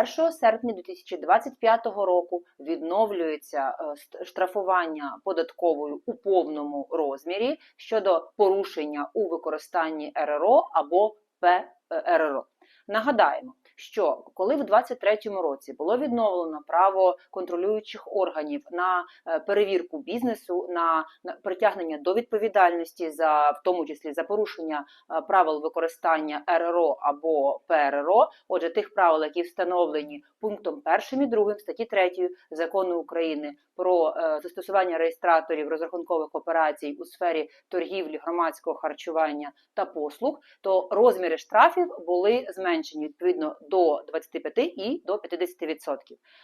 1 серпня 2025 року відновлюється е, штрафування податковою у повному розмірі щодо порушення у використанні РРО або ПРРО. Нагадаємо, що коли в 2023 році було відновлено право контролюючих органів на е, перевірку бізнесу, на на притягнення до відповідальності за в тому числі за порушення е, правил використання РРО або ПРРО, отже, тих правил, які встановлені пунктом 1 і 2 статті 3 закону України про е, застосування реєстраторів розрахункових операцій у сфері торгівлі, громадського харчування та послуг, то розміри штрафів були зменшені. Відповідно до 25 і до 50%.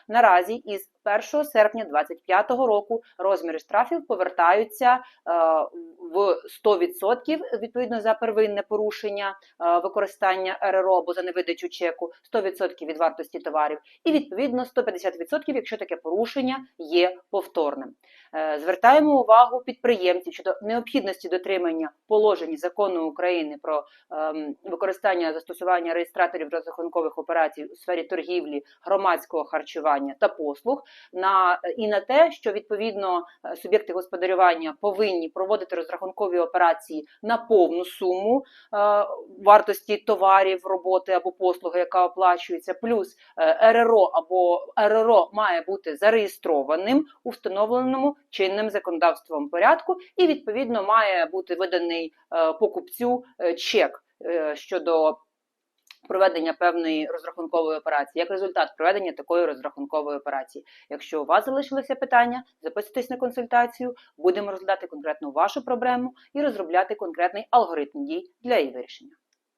Наразі із 1 серпня 2025 року розміри штрафів повертаються е, в 100% відповідно за первинне порушення е, використання РРО або за невидачу чеку, 100% від вартості товарів, і відповідно 150%, якщо таке порушення є повторним. Е, Звертаємо увагу підприємців щодо необхідності дотримання положень закону України про ем, використання застосування реєстраторів розрахункових операцій у сфері торгівлі, громадського харчування та послуг на і на те, що відповідно е, суб'єкти господарювання повинні проводити розрахункові операції на повну суму е, вартості товарів, роботи або послуги, яка оплачується, плюс е, РРО або РРО має бути зареєстрованим у встановленому чинним законодавством порядку, і відповідно має бути виданий покупцю чек щодо проведення певної розрахункової операції, як результат проведення такої розрахункової операції. Якщо у вас залишилися питання, записуйтесь на консультацію, будемо розглядати конкретну вашу проблему і розробляти конкретний алгоритм дій для її вирішення.